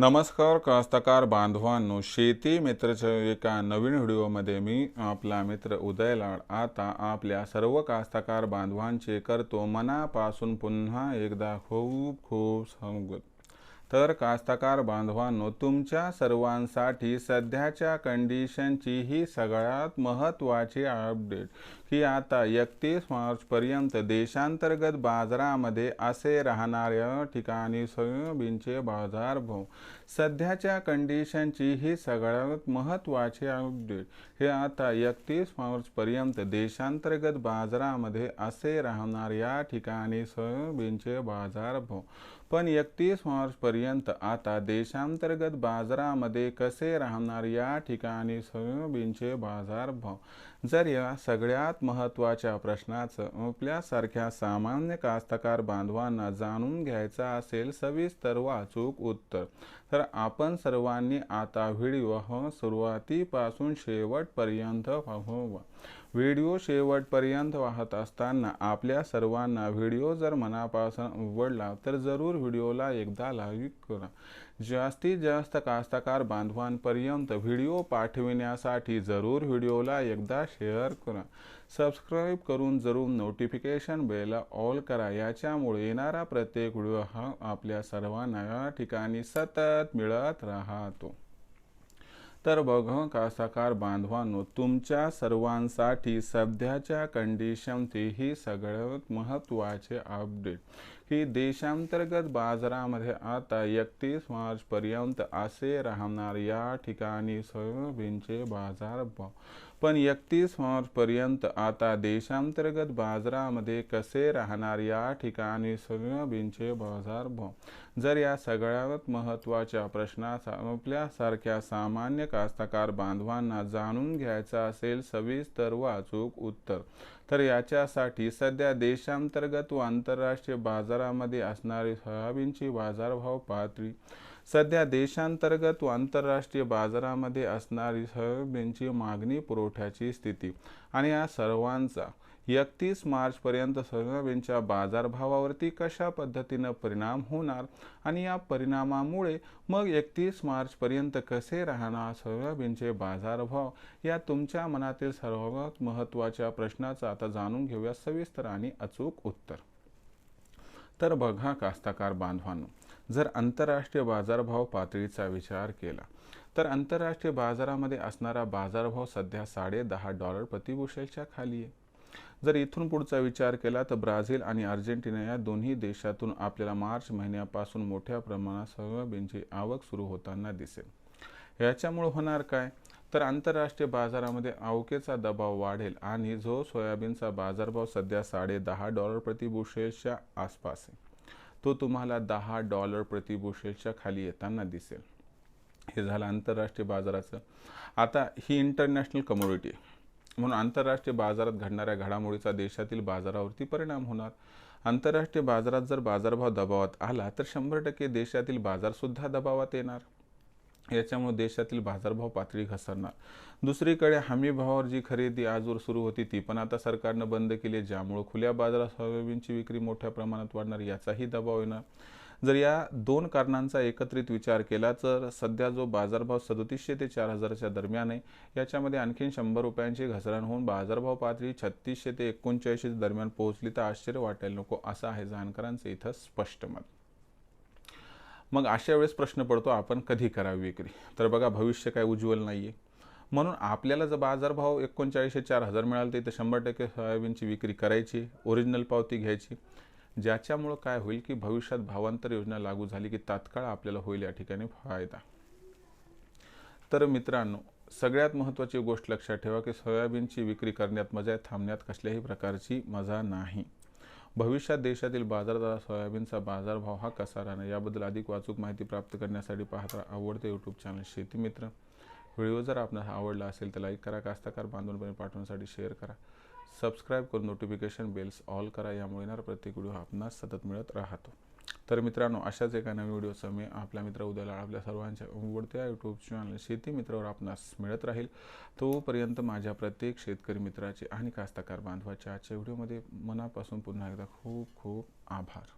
नमस्कार कास्तकार बांधवांनो शेती मित्रच्या एका नवीन व्हिडिओमध्ये मी आपला मित्र उदय लाड आता आपल्या सर्व कास्तकार बांधवांचे करतो मनापासून पुन्हा एकदा खूप खूप स्वागत. तर कास्तकार बांधवांनो तुमच्या सर्वांसाठी सध्याच्या कंडिशनची ही सगळ्यात महत्त्वाची अपडेट की आता एकतीस मार्चपर्यंत देशांतर्गत बाजारामध्ये असे राहणाऱ्या ठिकाणी सोयाबीनचे बाजारभाव सध्याच्या कंडिशनची ही सगळ्यात महत्त्वाची अपडेट हे आता एकतीस मार्चपर्यंत देशांतर्गत बाजारामध्ये असे राहणार या ठिकाणी सोयाबीनचे बाजारभाव पण एकतीस मार्चपर्यंत आता देशांतर्गत बाजारामध्ये कसे राहणार या ठिकाणी सोयाबीनचे बाजारभाव जर या सगळ्यात महत्त्वाच्या प्रश्नाचं आपल्यासारख्या सामान्य कास्तकार बांधवांना जाणून घ्यायचं असेल सविस्तर वाचूक उत्तर. तर आपण सर्वांनी आता व्हिडिओ सुरुवातीपासून शेवटपर्यंत पाहू व्हिडिओ शेवटपर्यंत वाहत असताना आपल्या सर्वांना व्हिडिओ जर मनापासून आवडला तर जरूर व्हिडिओला एकदा लाईक करा. जास्तीत जास्त कास्तकार बांधवांपर्यंत व्हिडिओ पाठविण्यासाठी जरूर व्हिडिओला एकदा शेअर करा. सबस्क्राईब करून जरूर नोटिफिकेशन बेल ऑल करा. याच्यामुळे येणारा प्रत्येक व्हिडिओ हा आपल्या सर्वांना या ठिकाणी सतत मिळत राहतो. तर बघ कासाकार बांधवांनो तुमच्या सर्वांसाठी सध्याच्या कंडिशनचे ही सगळ्यात महत्त्वाचे अपडेट की देशांतर्गत बाजारामध्ये आता एकतीस मार्चपर्यंत असे राहणार या ठिकाणी सोयाबीनचे बाजारभाव पण एकतीस मार्चपर्यंत आता देशांतर्गत बाजारामध्ये कसे राहणार या ठिकाणी सोयाबीनचे बाजारभाव जर या सगळ्यात महत्त्वाच्या प्रश्नाचा आपल्यासारख्या सामान्य कास्तकार बांधवांना जाणून घ्यायचा असेल सविस्तर वाचूक उत्तर. तर याच्यासाठी सध्या देशांतर्गत व आंतरराष्ट्रीय बाजारामध्ये असणारी सोयाबीनची बाजारभाव पातळी सध्या देशांतर्गत व आंतरराष्ट्रीय बाजारामध्ये असणारी सोयाबीनची मागणी पुरवठ्याची स्थिती आणि या सर्वांचा एकतीस मार्चपर्यंत सोयाबीनच्या बाजारभावावरती कशा पद्धतीनं परिणाम होणार आणि या परिणामामुळे मग एकतीस मार्चपर्यंत कसे राहणार सोयाबीनचे बाजारभाव या तुमच्या मनातील सर्वात महत्त्वाच्या प्रश्नाचं आता जाणून घेऊया सविस्तर आणि अचूक उत्तर. तर बघा कास्ताकार बांधवांनो जर आंतरराष्ट्रीय बाजारभाव पातळीचा विचार केला तर आंतरराष्ट्रीय बाजारामध्ये असणारा बाजारभाव सध्या साडे दहा डॉलर प्रतिबुशेलच्या खाली आहे. जर इथून पुढचा विचार केला तर ब्राझील आणि अर्जेंटिना या दोन्ही देशातून आपल्याला मार्च महिन्यापासून मोठ्या प्रमाणात सोयाबीनची आवक सुरू होताना दिसेल. याच्यामुळे होणार काय? तर आंतरराष्ट्रीय बाजारामध्ये आवकेचा दबाव वाढेल आणि जो सोयाबीनचा बाजारभाव सध्या साडे दहा डॉलर प्रति बुशेलच्या आसपास आहे. तो तुम्हाला दहा डॉलर प्रति बुशेलच्या खाली येताना दिसेल. हे झालं आंतरराष्ट्रीय बाजाराचं. आता ही इंटरनॅशनल कमोडिटी म्हणून आंतरराष्ट्रीय बाजारात घडणाऱ्या घडामोडीचा देशातील बाजारावरती परिणाम होणार. आंतरराष्ट्रीय बाजारात जर बाजारभाव दबावात आला तर शंभर टक्के देशातील बाजारसुद्धा दबावात येणार. याच्यामुळे देशातील बाजारभाव पातळी घसरणार. दुसरीकडे हमी भावावर जी खरेदी आजवर सुरू होती ती पण आता सरकारनं बंद केली ज्यामुळे खुल्या बाजारात सोयाबीनची विक्री मोठ्या प्रमाणात वाढणार याचाही दबाव येणार. जर या दोन कारणांचा एकत्रित विचार केला तर सध्या जो बाजारभाव सदोतीसशे ते चार हजाराच्या दरम्यान आहे याच्यामध्ये आणखीन शंभर रुपयांची घसरण होऊन बाजारभाव पातळी छत्तीसशे ते एकोणचाळीसशे दरम्यान पोहोचली तर आश्चर्य वाटायला नको असं आहे जाणकारांचं इथं स्पष्ट मत. मग अशा वेळेस प्रश्न पडतो आपण कधी करावी विक्री? तर बघा भविष्य काय उज्ज्वल नाही आहे म्हणून आपल्याला जर बाजारभाव एकोणचाळीसशे चार हजार मिळाला तर इथं शंभर टक्के सोयाबीनची विक्री करायची ओरिजिनल पावती घ्यायची. ज्याच्यामुळं काय होईल की भविष्यात भावांतर योजना लागू झाली की तात्काळ आपल्याला होईल या ठिकाणी फायदा. तर मित्रांनो सगळ्यात महत्त्वाची गोष्ट लक्षात ठेवा की सोयाबीनची विक्री करण्यात मजा आहे थांबण्यात कसल्याही प्रकारची मजा नाही. भविष्यात देशातील बाजारात सोयाबीनचा बाजारभाव हा कसा राहणार याबद्दल अधिक वाचूक माहिती प्राप्त करण्यासाठी पाहता आवडते यूट्यूब चॅनल शेतीमित्र व्हिडिओ जर आपणास आवडला असेल तर लाईक करा कास्ताकार बांधूनपणे पाठवण्यासाठी शेअर करा. सबस्क्राईब करून नोटिफिकेशन बेल्स ऑल करा यामुळे येणार प्रत्येक व्हिडिओ आपणास सतत मिळत राहतो. तर मित्रांनो अशाच एका नवीन व्हिडिओचा मी आपल्या मित्र उद्याला आपल्या सर्वांच्या आवडत्या यूट्यूब चॅनल शेती मित्रावर आपणास मिळत राहील. तोपर्यंत माझ्या प्रत्येक शेतकरी मित्राचे आणि कास्तकार बांधवाच्या आजच्या व्हिडिओमध्ये मनापासून पुन्हा एकदा खूप खूप आभार.